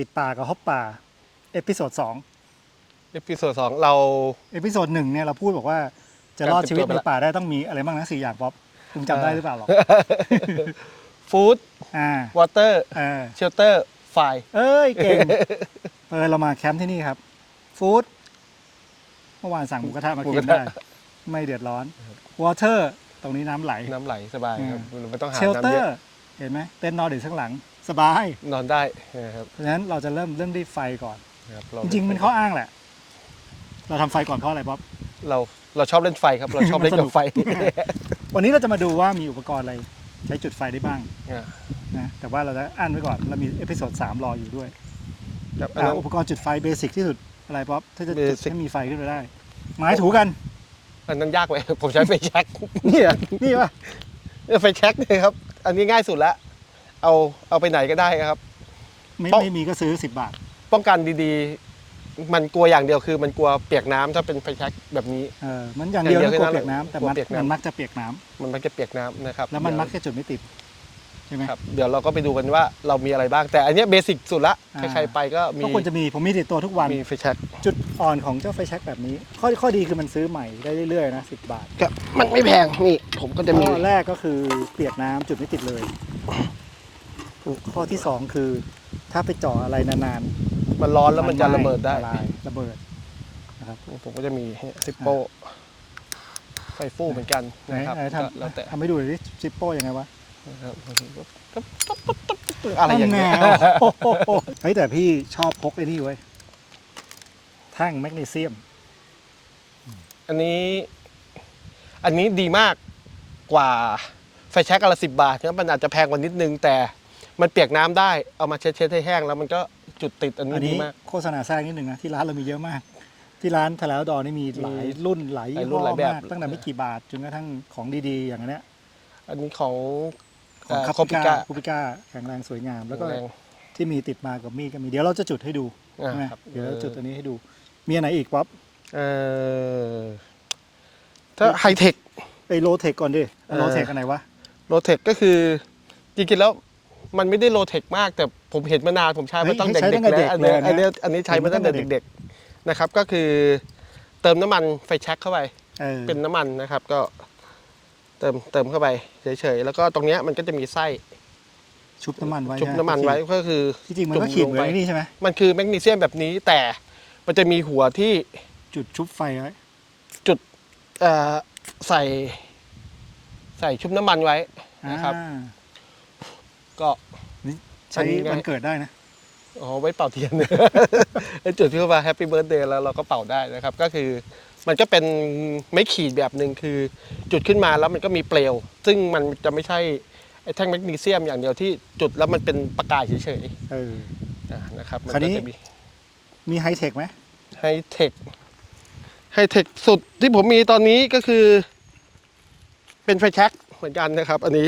ติดป่ากับฮอปป่าเอพิโซดสองเอพิโซดสองเรา เอพิโซดหนึ่งเนี่ยเราพูดบอกว่าจะรอดชีวิตในป่าได้ต้องมีอะไรบ้างนะสี่อย่างป๊อปคุณจำได้หรือเปล่าหรอกฟู้ดอ่าวอเตอร์เออเชลเตอร์ไฟเอ้ย เก่งเออเรามาแคมป์ที่นี่ครับ ฟู้ดเมื่อวานสั่งหมูกระทะมากินได้ ไม่เดือดร้อนวอเตอร์ตรงนี้น้ำไหล น้ำไหลสบายครับไม่ต้องหาเชลเตอน้ำเยร์อะเห็นไหมเต้นนอนเดี๋ยวข้างหลัง สบายนอนได้นะครับเพราะฉะนั้นเราจะเริ่มเริ่มด้วยไฟก่อน นะครับจริงๆมันข้ออ้างแหละ เราทำไฟก่อนเพราะอะไรป๊อปเราเราชอบเล่นไฟครับ เราชอบเล่นมันสนุกับกไฟวันนี้เราจะมาดูว่ามีอุปกรณ์อะไรใช้จุดไฟได้บ้างอ่านะแต่ว่าเราจะอ่านไว้ก่อนเรามีเอพิโซดสามรออยู่ด้วยครับอันอ่านั้น อุปกรณ์จุดไฟเบสิกที่สุดอะไรป๊อปถ้าจะจุด Basic ให้มีไฟขึ้นมาได้ ไม้ถูกัน อันนั้นยากไปผมใช้ไฟแช็กนี่เหรอนี่ป่ะเออไฟแช็กเลยครับ อันนี้ง่ายสุดละ เอาเอาไปไหนก็ได้ครับ ไม่เพราะไม่มีก็ซื้อสิบบาท ป้องกันดีๆ มันกลัวอย่างเดียวคือ มันกลัวเปียกน้ำถ้าเป็นไฟแช็กแบบนี้ เออมันอย่างเดียวอย่างเดีนะยวกลัวแค่นั้นเปียกน้ำแต่กลัวมันเปียกน้ำ มันมักจะเปียกน้ำมันมักจะเปียกน้ำนะครับแล้วมันเดี๋ยมักจะจุดไม่ติดใช่ไหมครับเดี๋ยวเราก็ไปดูกันว่าเรามีอะไรบ้าง แต่อันเนี้ยเบสิกสุดละอ่าใครๆไปก็มีก็ควรจะมีผมมีติดตัวทุกวัน มีไฟแช็กจุดอ่อนของเจ้าไฟแช็กแบบนี้ ข้อข้อดีคือมันซื้อใหม่ได้เรื่อยๆนะสิบบาทก็มันไม่แพงนี่ผมก็จะมีข้อแรกก็คือเปียกน้ำจุดไม่ติดเลย ข้อที่สองคือ ถ้าไปเจ่ออะไรนานมันร้อนๆแล้วมันจะระเบิดได้ ลายระเบิดผมก็จะมีซิปโป้ไฟฟูเหมือนกันไหนนะครับไหนก็แล้วทำแต่ทำให้ดูหน่อยดิซิปโป้ยังไงวะนะครับอะไรอย่างเงี้ยนั่นแน่โอ้โหเฮ้ยแต่พี่ชอบพกไอ้นี่ไว้ยแท่งแมกนีเซียม อันนี้ อันนี้ดีมากกว่าไฟแช็กอนละสิบบาทนะมันอาจจะแพงกว่านิดนึงแต่ มันเปียกน้ำได้เอามาเช็ดๆให้แห้งแล้วมันก็จุดติดอันนี้อันดีนี้มาก โฆษณาแทรกนิดนึงนะ ที่ร้านเรามีเยอะมาก ที่ร้านทะเลดอนี่มีหลายรุ่นหลายหลายยี่รุ่ห้นอหลายแบบ มากตั้งแต่ไม่กี่บาทจนกระทั่งของดีๆ อย่างอันเนี้ยอันนี้ของ ของเอ่อคา Copica ปิก้าคูปิก้าแข็งแรงสวยงาม แล้วก็แรง ที่มีติดมากับมีดก็มีเดี๋ยวเราจะจุดให้ดูอ่าใช่ไหมครับ เดี๋ยวเราจุดตัวนี้ให้ดู มีอันไหนอีกป๊อปเอ่อถ้าไฮเทค ไอโลเทคก่อนดิเออ โลเทคอันไหนวะโลเทคก็คือจริงๆแล้ว มันไม่ได้โลเทคมากแต่ผมเห็นมานานผมใช้มาตั้งแต่ใช้เด็ตั้กงแต่ๆเด็แล้วกอันเลนี้ยอันนี้นะอันนี้ใช้มาตั้งแต่เด็กๆนะครับ ก็คือเติมน้ำมันไฟแช็กเข้าไปเออเป็นน้ำมันนะครับ ก็เติมเติมเข้าไปเฉยๆแล้วก็ตรงเนี้ยมันก็จะมีไส้ ชุบน้ำมันไว้ชุบใช่ไหน้ำมันไว้ก็คือที่จริงมันก็ขีดเหมือนไอ้นี่ใช่ไหมมันคือแมกนีเซียมแบบนี้แต่มันจะมีหัวที่จุดชุบไฟไว้เอ่อใส่ใส่ชุบน้ำมันไว้นะครับอ่า ก็ใช้อันนี้ไงวันเกิดได้นะอ๋อไว้เป่าเทียนแล้วจุดที่เข้ามาแฮปปี้เบิร์ดเดย์แล้วเราก็เป่าได้นะครับ ก็คือมันก็เป็นไม่ขีดแบบหนึ่งคือ จุดขึ้นมาแล้วมันก็มีเปลว ซึ่งมันจะไม่ใช่ไอ้แท่งแมกนีเซียมอย่างเดียวที่จุดแล้วมันเป็นประกายเฉยเออ ๆอ่านะครับมัคราวนี้ ก็จะมีมีไฮเทคไหมไฮเทคไฮเทคสุดที่ผมมีตอนนี้ก็คือ เป็นไฟแช็กเหมือนกันนะครับ อันนี้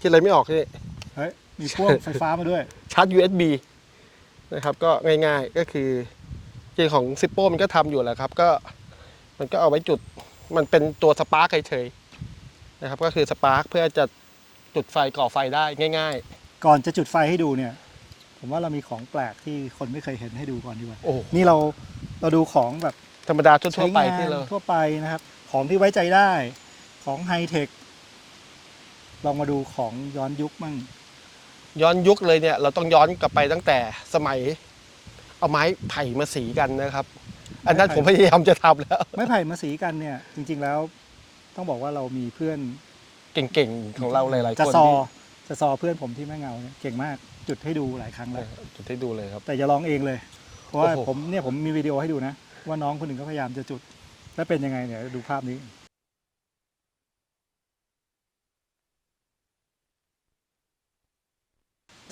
คิดอะไรไม่ออกนี่เฮ้ย มีพ่วงไฟฟ้ามาด้วย ชาร์จ USB นะครับก็ง่ายๆก็คือจริงของซิปโป้มันก็ทำอยู่แหละครับก็มันก็เอาไว้จุดมันเป็นตัวสปาร์กเฉยๆนะครับก็คือสปาร์กเพื่อจะจุดไฟก่อไฟได้ง่าย ก่อนจะจุดไฟให้ดูเนี่ย ผมว่าเรามีของแปลกที่คนไม่เคยเห็นให้ดูก่อนดีกว่า ๆ โอ้นี่เราเราดูของแบบธรรมดาทั่ใช้วๆไปงานที่เรา ทั่วไปนะครับ ของที่ไว้ใจได้ ของไฮเทค ลองมาดูของย้อนยุคมั่ง ย้อนยุคเลยเนี่ยเราต้องย้อนกลับไปตั้งแต่สมัย เอาไม้ไผ่มาสีกันนะครับ อันนั้นผมพยายามจะทำแล้ว ไม้ไผ่มาสีกันเนี่ย จริง ๆแล้ว ต้องบอกว่าเรามีเพื่อนเก่งๆของเราหลายๆจะคนซอที่จะซอเพื่อนผมที่แม่เงาเนี่ยเก่งมากจุดให้ดูหลายครั้งเอแล้วอจุดให้ดูเลยครับ แต่อย่าลองเองเลย เพราะว่าโอ้โห ผมเนี่ยผมมีวิดีโอให้ดูนะ ว่าน้องคนหนึ่งก็พยายามจะจุด แล้วเป็นยังไงเนี่ยดูภาพนี้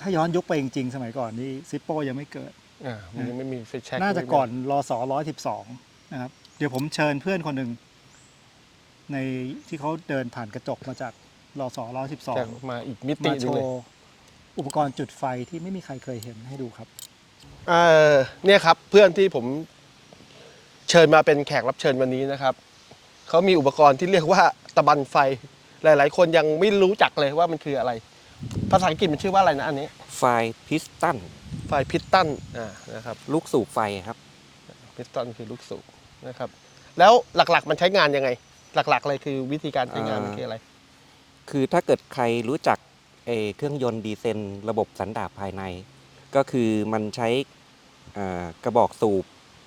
ถ้าย้อนยุคไปจริงๆ สมัยก่อนนี่ซิปโป้ยังไม่เกิด อ่ามันยังไม่มีไฟแช็กน่าจะก่อนรอสอร้อยสิบสองนะครับ เดี๋ยวผมเชิญเพื่อนคนหนึ่งในที่เขาเดินผ่านกระจกมาจากรอสอร้อยสิบสองจะมาอีกมิติมาหโชนึงเลย ว์อุปกรณ์จุดไฟที่ไม่มีใครเคยเห็นให้ดูครับ เออเนี่ยครับเพื่อนที่ผมเชิญมาเป็นแขกรับเชิญวันนี้นะครับเขามีอุปกรณ์ที่เรียกว่าตะบันไฟ หลาย ๆ คนยังไม่รู้จักเลยว่ามันคืออะไร ภาษาอังกฤษมันชื่อว่าอะไรนะอันนี้ ไฟพิสตันไฟพิสตันอ่านะครับลูกสูบไฟครับพิสตันคือลูกสูบนะครับ แล้วหลักๆมันใช้งานยังไง หลักๆเลยคือวิธีการใช้งานมันคืออะไร คือถ้าเกิดใครรู้จักเออเครื่องยนต์ดีเซลระบบสันดาปภายใน ก็คือมันใช้อ่ากระบอกสูบ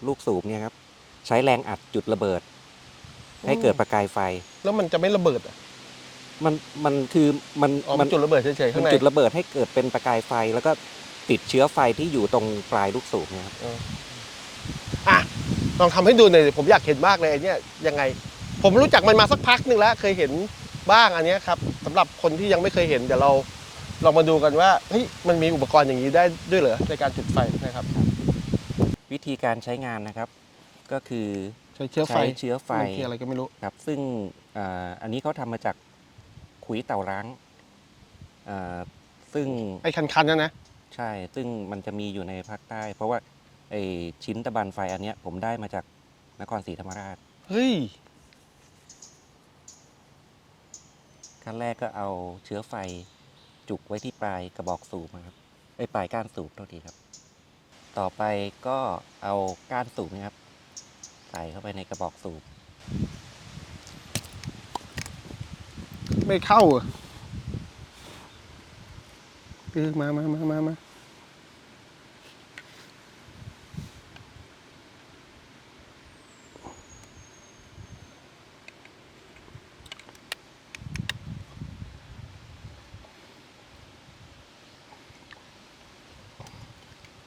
ลูกสูบเนี่ยครับใช้แรงอัดจุดระเบิด ให้เกิดประกายไฟ แล้วมันจะไม่ระเบิดอะ มันมันคือมันอ๋อมันจุดระเบิดเฉยๆมัข้านงในจุดระเบิดให้เกิดเป็นประกายไฟ แล้วก็ติดเชื้อไฟที่อยู่ตรงปลายลูกสูบเนี่ยครับอะลองทำให้ดูหน่อยดิผมอยากเห็นมากเลยไอ้เนี่ยยังไง ผมรู้จักมันมาสักพักหนึ่งแล้วเคยเห็นบ้างอันเนี้ยครับสำหรับคนที่ยังไม่เคยเห็นเดี๋ยวเราลองมาดูกันว่าเฮ้ยมันมีอุปกรณ์อย่างนี้ได้ด้วยเหรอในการจุดไฟนะครับ วิธีการใช้งานนะครับ ก็คือ ใช้เชื้อไฟใช้เชื้อไฟ มันคืออะไรก็ไม่รู้ ครับซึ่งอ่าอันนี้เขาทำมาจาก ขุยเต่าร้างอ่าซึ่งไอ้คันๆนะนะ ใช่ ซึ่งมันจะมีอยู่ในภาคใต้ เพราะว่าไอชิ้นตะบันไฟอันเนี้ยผมได้มาจากนครศรีธรรมราชเฮ้ย ขั้นแรกก็เอาเชื้อไฟจุกไว้ที่ปลายกระบอกสูบนะครับไอยปลายก้านสูบเท่าทีครับ ต่อไปก็เอาก้านสูบเนะครับ ใส่เข้าไปในกระบอกสูบ ไม่เข้าเหรอเออมามามามามา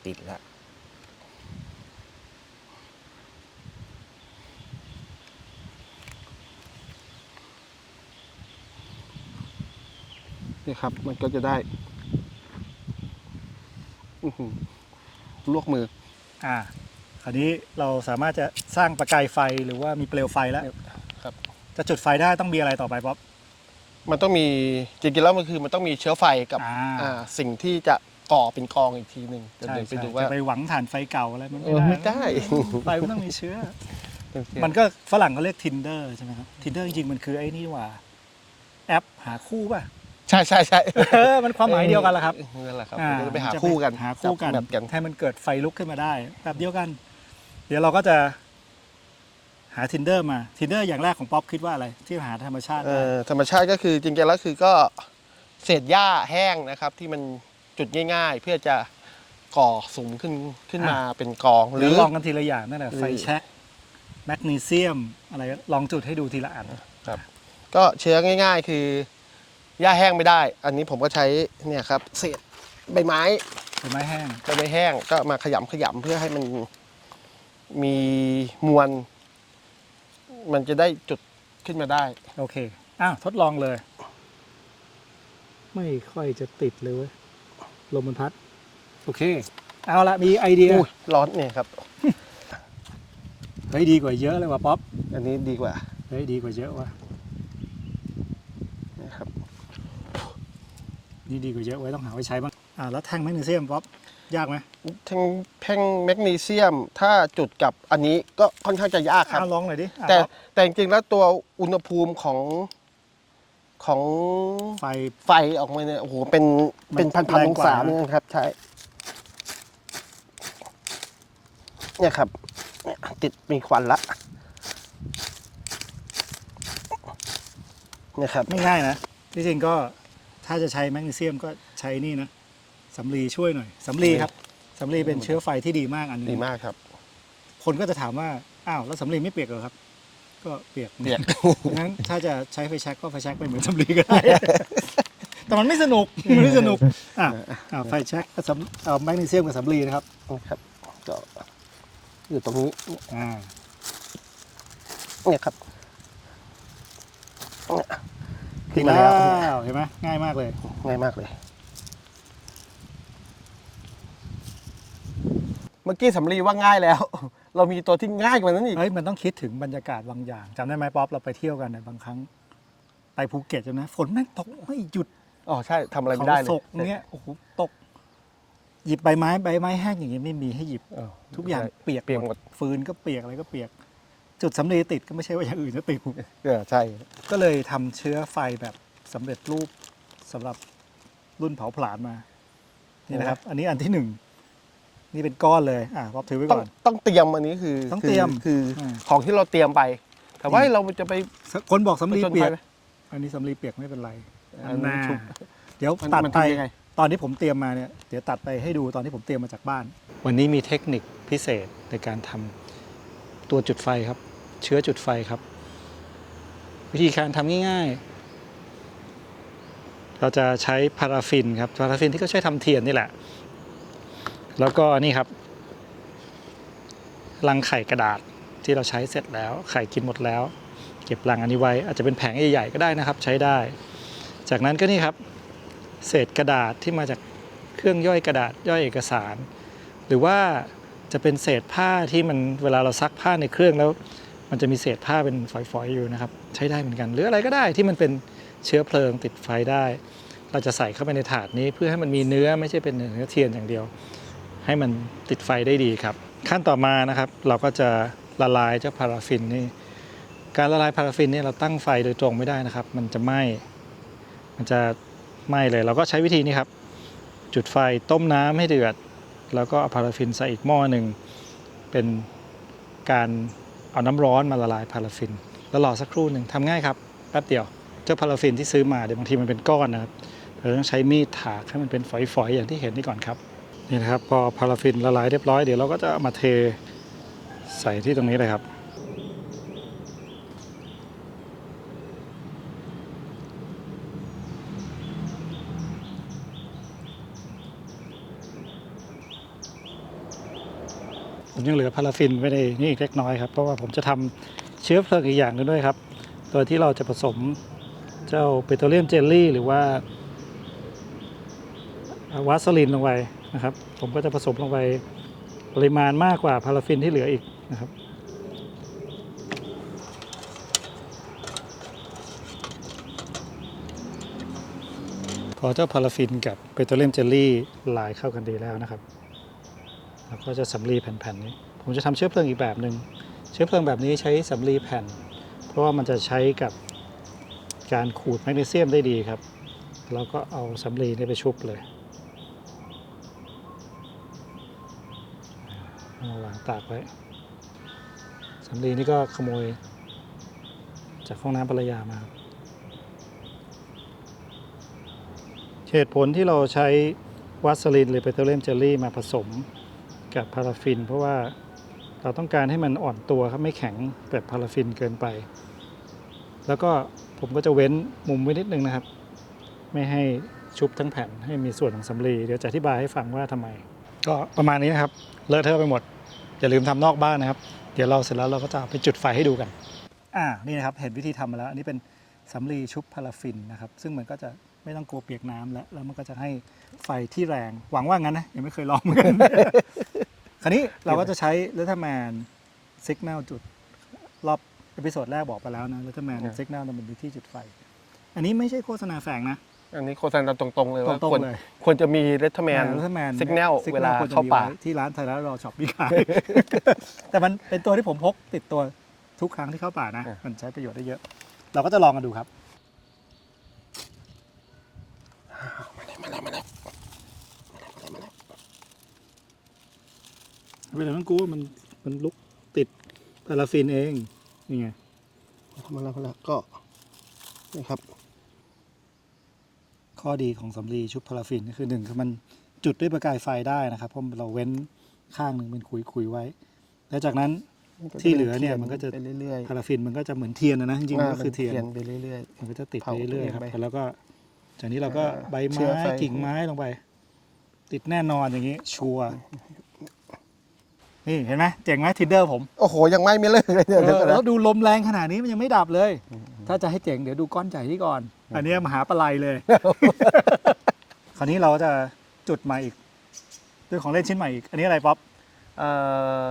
ติดละ นี่ครับ มันก็จะได้อื้อหือลวกมือ อ่าคราวนี้เราสามารถจะสร้างประกายไฟหรือว่ามีเปลวไฟแล้วครับ จะจุดไฟได้ต้องมีอะไรต่อไปป๊อปมันต้องมีจริงๆแล้วมันคือมันต้องมีเชื้อไฟกับอ่าอ่าสิ่งที่จะก่อเป็นกองอีกทีหนึ่งจะใช่เดินไปใช่ดูว่าจะไปหวังฐานไฟเก่าอะไรมันเออไม่ได้ไฟมันต้องมีเชื้อ มัมันนก็ฝรั่งเขาเรียก tinder ใช่ไหมครับ tinder จริงๆมันคือไอ้นี่หว่า แอปหาคู่ป่ะ ใช่ใช่ใช่เออมันความหมายเดียวกันแหละครับนั่นแหละครับอ่ามันจะไปหาจะคู่กันหาคู่กันแบบกันให้มันเกิดไฟลุกขึ้นมาได้ แบบเดียวกัน เดี๋ยวเราก็จะหา tinder มา tinder อย่างแรกของป๊อปคิดว่าอะไรที่หาธรรมชาติเอได้อธรรมชาติก็คือจริงๆแล้วคือก็เศษหญ้าแห้งนะครับ ที่มันจุดง่าย ๆ เพื่อจะก่อสุมขึ้นขึ้นมาเป็นกองหหรืรือ อลองกันทีละอย่างนั่นแหละหรือ ไฟแช็กแมกนีเซียมอะไรลองจุดให้ดูทีละอัน ก็เชื้อง่าย ๆ คือ หญ้าแห้งไม่ได้ อันนี้ผมก็ใช้เนี่ยครับเศษใบไม้ใบไม้แห้ง ใบไม้แห้งก็มาขยำขยำเพื่อให้มันมีมวลมันจะได้จุดขึ้นมาได้ โอเค อ้าว ทดลองเลย ไม่ค่อยจะติดเลยเว้ยลมมันพัด โอเค เอาละมีไอเดีย อุ้ยร้อนเนี่ยครับ เฮ้ย ดีกว่าเยอะเลยว่ะป๊อป อันนี้ดีกว่า เฮ้ย ดีกว่าเยอะว่ะ นะครับ นี่ดีกว่าเยอะไว้ต้องหาไว้ใช้บ้างอ่าแล้วแท่งแมกนีเซียมป๊อปยากไหมแท่งแท่งแมกนีเซียมถ้าจุดกับอันนี้ก็ค่อนข้างจะยากครับอ้าวลองหน่อยดิอะแต่ป๊อปแต่จริงๆแล้วตัวอุณหภูมิของของไฟ ไฟออกมาเนี่ยโอ้โหเป็นมันเป็นพันแรๆงองกว่า ศานะเนี่ยนะครับ ใช่เนี่ยครับเนี่ยติดมีควันละเนี่ยครับ ไม่ง่ายนะที่จริงก็ ถ้าจะใช้แมกนีเซียมก็ใช้นี่นะสำลีช่วยหน่อยสำลีครับสำลีเป็นเชื้อไฟที่ดีมากอันหนึงดีมากครับ คนก็จะถามว่าอ้าวแล้วสำลีไม่เปียกเหรอครับ ก็เปียกเปียกงั้นถ้าจะใช้ไฟแช็กก็ไฟแช็กไปเหมือนสำลีก็ได้แต่มันไม่สนุกมันไม่สนุกอะอะไฟแช็กกับสำเอาแมกนีเซียมกับสำลีนะครับครับก็อยู่ตรงนี้อ่าเนี่ยครับเนี่ย ติดมาแล้แล้ววเห็นไหมง่ายมากเลย ง่ายมากเลย เมื่อกี้สำลีว่าง่ายแล้ว เรามีตัวที่ง่ายกว่านั้นอีก เฮ้ยมันต้องคิดถึงบรรยากาศบางอย่างจำได้ไหมป๊อปเราไปเที่ยวกันในยบางครั้ง ไปภูเก็ตใช่ไหมฝนแม่งตกไม่หยุดอ๋อใช่ทำอะไรไม่ได้เลยศกเนี้ยโอ้โหตก หยิบใบไม้ใบไม้แห้งอย่างงี้ไม่มีให้หยิบ เออทุกอย่างใช่เปียกเปียกหมด ฟืนก็เปียกอะไรก็เปียก จุดสำลีติดก็ไม่ใช่ว่าอย่างอื่นจะติด เออใช่ก็เลยทำเชื้อไฟแบบสำเร็จรูปสำหรับรุ่นเผาผลาญมา นี่นะครับ อันนี้อันที่หนึ่ง นี่เป็นก้อนเลย อะป๊อปถือไว้ต้องก่อน ต้องเตรียมอันนี้คือต้องเตรียมคือคืออ่าของที่เราเตรียมไป แต่ว่านี่เราจะไปคนบอกสำลีผจญเปียภักไหม อันนี้สำลีเปียกไม่เป็นไรอันนี้น่าชุบเดี๋ยวมันตัดมันไป ทำยังไง ตอนที่ผมเตรียมมาเนี่ย เดี๋ยวตัดไปให้ดูตอนที่ผมเตรียมมาจากบ้าน วันนี้มีเทคนิคพิเศษในการทำตัวจุดไฟครับ เชื้อจุดไฟครับ วิธีการทำง่ายๆ เราจะใช้พาราฟินครับพาราฟินที่เขาใช้ทำเทียนนี่แหละ แล้วก็นี่ครับรังไข่กระดาษที่เราใช้เสร็จแล้ว ไข่กินหมดแล้ว เก็บรังอันนี้ไว้ อาจจะเป็นแผงใหญ่ๆก็ได้นะครับ ใช้ได้ จากนั้นก็นี่ครับ เศษกระดาษที่มาจากเครื่องย่อยกระดาษย่อยเอกสาร หรือว่าจะเป็นเศษผ้าที่มันเวลาเราซักผ้าในเครื่องแล้ว มันจะมีเศษผ้าเป็นฝอยๆอยู่นะครับ ใช้ได้เหมือนกัน หรืออะไรก็ได้ที่มันเป็นเชื้อเพลิงติดไฟได้ เราจะใส่เข้าไปในถาดนี้เพื่อให้มันมีเนื้อไม่ใช่เป็นเนื้อเทียนอย่างเดียว ให้มันติดไฟได้ดีครับ ขั้นต่อมานะครับ เราก็จะละลายเจ้าพาราฟินนี่การละลายพาราฟินนี่เราตั้งไฟโดยตรงไม่ได้นะครับ มันจะไหม้มันจะไหม้เลย เราก็ใช้วิธีนี้ครับ จุดไฟต้มน้ำให้เดือด แล้วก็เอาพาราฟินใส่อีกหม้อหนึ่งเป็นการ เอาน้ำร้อนมาละลายพาราฟิน แล้วรอสักครู่หนึ่งทำง่ายครับแป๊บเดียว เจ้าพาราฟินที่ซื้อมาเดี๋ยวบางทีมันเป็นก้อนนะครับเราต้องใช้มีดถากให้มันเป็นฝอยๆอย่างที่เห็นนี่ก่อนครับนี่นะครับพอพาราฟินละลายเรียบร้อยเดี๋ยวเราก็จะมาเทใส่ที่ตรงนี้เลยครับ ยังเหลือพาราฟินไว้ในนี่อีกเล็กน้อยครับ เพราะว่าผมจะทำเชื้อเพลิงอีกอย่างหนึงด้วยครับโดยที่เราจะผสมเจ้าเปโตรเลียมเจลลี่ หรือว่าวาสลินลงไปนะครับ ผมก็จะผสมลงไปปริมาณมากกว่าพาราฟินที่เหลืออีกนะครับพอเจ้าพาราฟินกับเปโตรเลียมเจลลี่ลายเข้ากันดีแล้วนะครับ แล้วก็จะสำลีแผ่นๆนี้ ผมจะทำเชื้อเพลิงอีกแบบหนึ่งเชื้อเพลิงแบบนี้ใช้สำลีแผ่น เพราะว่ามันจะใช้กับการขูดแมกนีเซียมได้ดีครับแล้วก็เอาสำลีนี่ไปชุบเลย เอามาวางตากไว้สำลีนี่ก็ขโมย จากห้องน้ำภรรยามาครับเหตุผลที่เราใช้วัสลินหรือเปโตรเลียมเจลลี่มาผสม กับพาราฟิน เพราะว่าเราต้องการให้มันอ่อนตัวครับไม่แข็งแบบพาราฟินเกินไป แล้วก็ผมก็จะเว้นมุมไว้นิดนึงนะครับ ไม่ให้ชุบทั้งแผ่นให้มีส่วนของสำลีเดี๋ยวจะอธิบายให้ฟังว่าทำไม ก็ประมาณนี้นะครับเลอะเทอะไปหมด อย่าลืมทำนอกบ้านนะครับ เดี๋ยวเราเสร็จแล้วเราก็จะไปจุดไฟให้ดูกันอ่านี่นะครับเห็นวิธีทำมาแล้ว อันนี้เป็นสำลีชุบพาราฟินนะครับ ซึ่งมันก็จะไม่ต้องกลัวเปียกน้ำแล้วแล้วมันก็จะให้ไฟที่แรง หวังว่างั้นนะยังไม่เคยลองเหมือนกัน คราวนี้เราก็จะใช้เลเทอร์แมนสัญญาณจุด รอบเอพิโซดแรกบอกไปแล้วนะเลเทอร์แมนครับสัญญาณมันเป็นที่จุดไฟ อันนี้ไม่ใช่โฆษณาแฝงนะ อันนี้โฆษณาตรงๆเลยตว่ารงควรๆเลยควรจะมีเรทเทอร์แมนเลเทอร์แมน signal เวลาเข้าป่าที่ร้านไทยรัฐรอช็อปมีขายแต่มันเป็นตัวที่ผมพกติดตัวทุกครั้งที่เข้าป่านะอะมันใช้ประโยชน์ได้เยอะ เราก็จะลองกันดูครับ เวลาต้องกลัวมันมันลุกติดพาราฟินเองนี่ไงมาแล้วมาแล้วก็นี่ครับ ข้อดีของสำลีชุบพาราฟินก็คือหนึ่งคือมันจุดด้วยประกายไฟได้นะครับ เพราะเราเว้นข้างหนึ่งเป็นคุยคุยๆไว้ แล้วจากนั้นที่เหลือเนี่ยมันก็จะไปเรื่อยพาราฟินมันก็จะเหมือนเทียนนะนะจริงๆมันก็คือเทียนไปเรื่อยมันก็จะติดเผาไปเรื่อยๆครับไปแล้วก็ จากนี้เราก็อ่าใบเชื้ไม้อไฟกิ่งไม้ลงไป ติดแน่นอนอย่างนี้ ชัวร์ นี่เห็นไหมเจ๋งไหมทินเดอร์ผมๆโอ้โห ยังไหม่ไม่เลิกเลยเนี่ยเอเดี๋ยวอก่อนแล้นะวดูลมแรงขนาดนี้มันยังไม่ดับเลย ถ้าจะให้เจ๋งเดี๋ยวดูก้อนใหญ่ที่ก่อน อันนี้มหาปลายเลย คราวนี้เราจะจุดมาอีก ด้วยของเล่นชิ้นใหม่อีก อันนี้อะไรป๊อปเอ่อ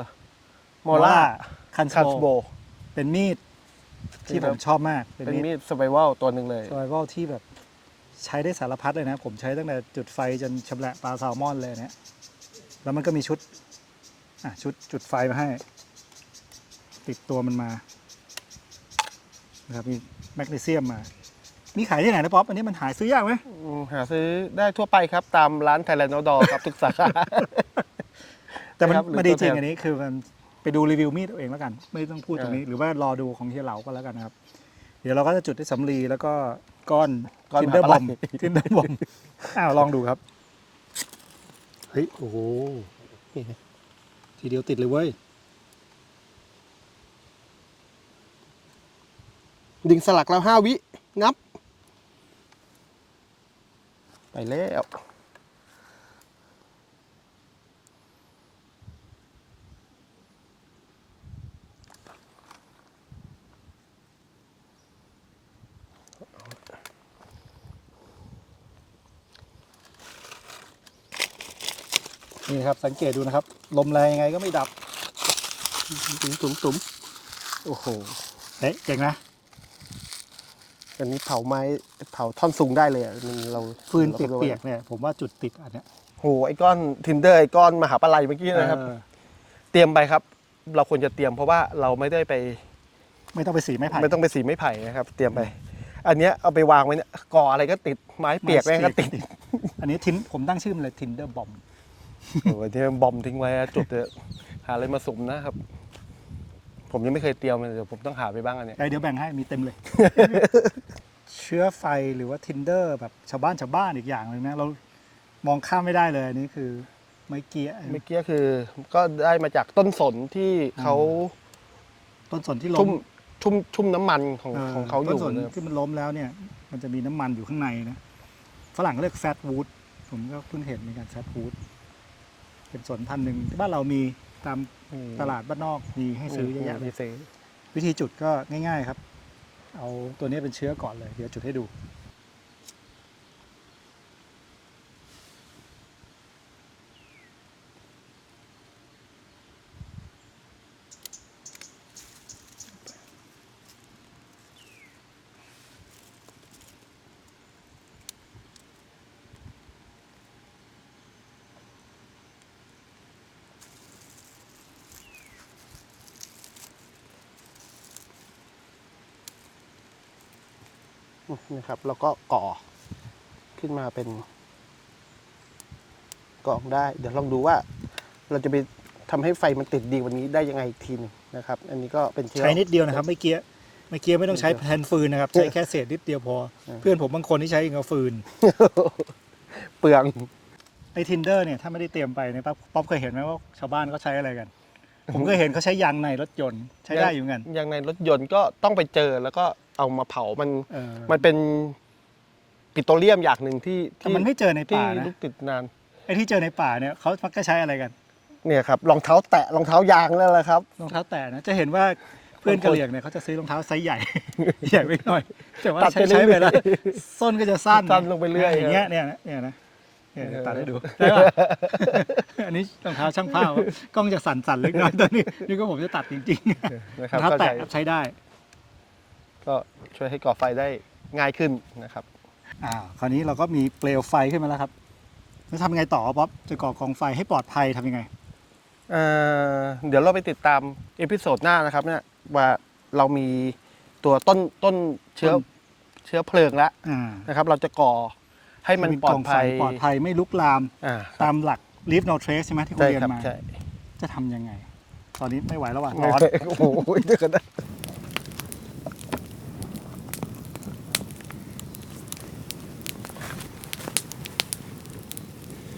โมล่าคันคันโซสโบ เป็นมีดที่ผมชอบมาก เป็นเป็นมีดมีดส u r v i v a l ตัวหนึ่งเลย s u r v i v a l ที่แบบใช้ได้สารพัดเลยนะ ผมใช้ตั้งแต่จุดไฟจนชำแหละปลาแซลมอนเลยเนี่ยแล้วมันก็มีชุด อะชุดจุดไฟมาให้ ติดตัวมันมานะครับมีแมกนีเซียมมา มีขายที่ไหนนะป๊อปอันนี้มันหาซื้อยากไหมอืมหาซื้อได้ทั่วไปครับตามร้านไทยแลนด์ o ดอครับทุกสาขา แต่มันนะครับหรือไม่ได้จริงตัวแทน อันนี้คือมันไปดูรีวิวมีดเอาเองแล้วกัน ไม่ต้องพูดเออตรงนี้ หรือว่ารอดูของเฮียเหลาก็แล้วกันนะครับ เดี๋ยวเราก็จะจุดที่สำลีแล้วก็ก้อนก้อนทินเดอร์มบหาอมปลาไหลทินเดอร์บอมอ้าวลองดูครับ เฮ้ยโอ้โห ทีเดียวติดเลยเว้ย ดึงสลักแล้วห้าวิ นับ ไปแล้ว ครับสังเกตดูนะครับ ลมแรงยังไงก็ไม่ดับ ตุ้มตุ้มตุ้มโอ้โหเฮ้ยเจ๋งนะอันนี้เผาไม้เผาท่อนสูงได้เลยอะมันเราฟืนเปียกๆเนี่ย ผมว่าจุดติดอันเนี้ยโหไอ้ก้อนทินเดอร์ไอ้ก้อนมหาปลาไหลเมื่อกี้นะครับ เออเตรียมไปครับ เราควรจะเตรียมเพราะว่าเราไม่ได้ไป ไม่ต้องไปสีไม้ไผ่ ไม่ต้องไปสีไม้ไผ่นะครับ เตรียมไป อันเนี้ยเอาไปวางไว้เนี่ยก่ออะไรก็ติดไม้เปียกแม่งก็ติด อันนี้ทินผมตั้งชื่อมันเลยทินเดอร์บอม โอ้ยที่มันบอมทิ้งไว้อะจุดเถอะหาอะไรมาสุมนะครับ ผมยังไม่เคยเตรียมเลยเดี๋ยวผมต้องหาไปบ้างอันเนี้ยเดี๋ยวแบ่งให้มีเต็มเลย เชื้อไฟหรือว่าทินเดอร์แบบชาวบ้านชาวบ้านอีกอย่างหนึ่งนะเรามองข้ามไม่ได้เลยอันนี้คือไม้เกี้ยเมื่อกี้คือ ก็ได้มาจากต้นสนที่เขาต้นสนที่ล้ชุ่มมชุ่มชุ่มน้ำมันของเออของเขาอต้นยู่สนนะครับที่มันล้มแล้วเนี่ย มันจะมีน้ำมันอยู่ข้างในนะฝรั่งก็เรียกแฟตวูดผมก็เพิ่งเห็นเหมือนกันแฟตวูด เป็นสนพันธุ์หนึ่งที่บ้านเรามีตามตลาดบ้านนอกมีให้ซื้อเยอะแยะเลยมีซื้อ วิธีจุดก็ง่าย ๆครับ เอาตัวนี้เป็นเชื้อก่อนเลย เดี๋ยวจุดให้ดู นะครับ แล้วก็ก่อขึ้นมาเป็นกล่องได้ เดี๋ยวลองดูว่าเราจะไปทำให้ไฟมันติดดีกวันนี้ได้ยังไงอีกทีหนึงนะครับ อันนี้ก็เป็นเชื้อใช้นิดเดียวนะครับไม่เกี้ยไม่เกี้ยไม่ต้องใช้แทนฟืนนะครับ ใช้แค่เศษนิดเดียวพอเออเพื่อนผมบางคนที่ใช้เองกับฟืน เปลืองไอ้ทินเดอร์เนี่ยถ้าไม่ได้เตรียมไปเนี่ยป๊อปป๊อปเคยเห็นไหมว่าชาวบ้านเขาใช้อะไรกัน ผมก็เห็นเขาใช้ยางในรถยนต์ ใช้ได้อยู่เหมือนกันอย่างในรถยนต์ก็ต้องไปเจอแล้วก็ เอามาเผามันเออมันเป็นปิโตรเลียมอย่างหนึ่งที่แต่ที่มันไม่เจอในที่ป่านะลูกติดนาน ไอ้ที่เจอในป่าเนี่ยเขามักจะใช้อะไรกันเนี่ยครับรองเท้าแตะรองเท้ายางนั่นแหละครับ รองเท้าแตะนะจะเห็นว่าเพื่อนกะเหรี่ยงเนี่ยเขาจะซื้อรองเท้าไซส์ใหญ่ ใหญ่ไปหน่อย แต่ว่าตัดใช้ไปเรื่อยใช้ไปแล้วส้นก็จะสั้นสั้นลงไปเรื่อยอย่างเงี้ยเนี่ยนะเนี่ยนะเนี่ยตัดให้ดูได้ป่ะอันนี้รองเท้าช่างภาพครับกล้องจะสั่นๆเล็กน้อยตอนนี้นี่ก็ผมจะตัดจริงๆ นะครรัอบงเท้าก็แตะใช้ใช้ได้ ก็ช่วยให้ก่อไฟได้ง่ายขึ้นนะครับอ่าคราวนี้เราก็มีเปลวไฟขึ้นมาแล้วครับแล้วทำยังไงต่อป๊อปจะก่อกองไฟให้ปลอดภัยทำยังไงเอ่อเดี๋ยวเราไปติดตามเอพิโซดหน้านะครับเนี่ยว่าเรามีตัวต้นต้นเชื้อต้นเชื้อเพลิงแล้วอ่านะครับ เราจะก่อให้มันปลอดภัยปลอดภัยไม่ลุกลามอ่าตามหลัก leave no trace ใช่ไหมที่คุณใช่เรียนครับมา ใช่จะทำยังไง ตอนนี้ไม่ไหวแล้วว่ะไม่ร้อน โอ้โหเดี๋ยวกันนะ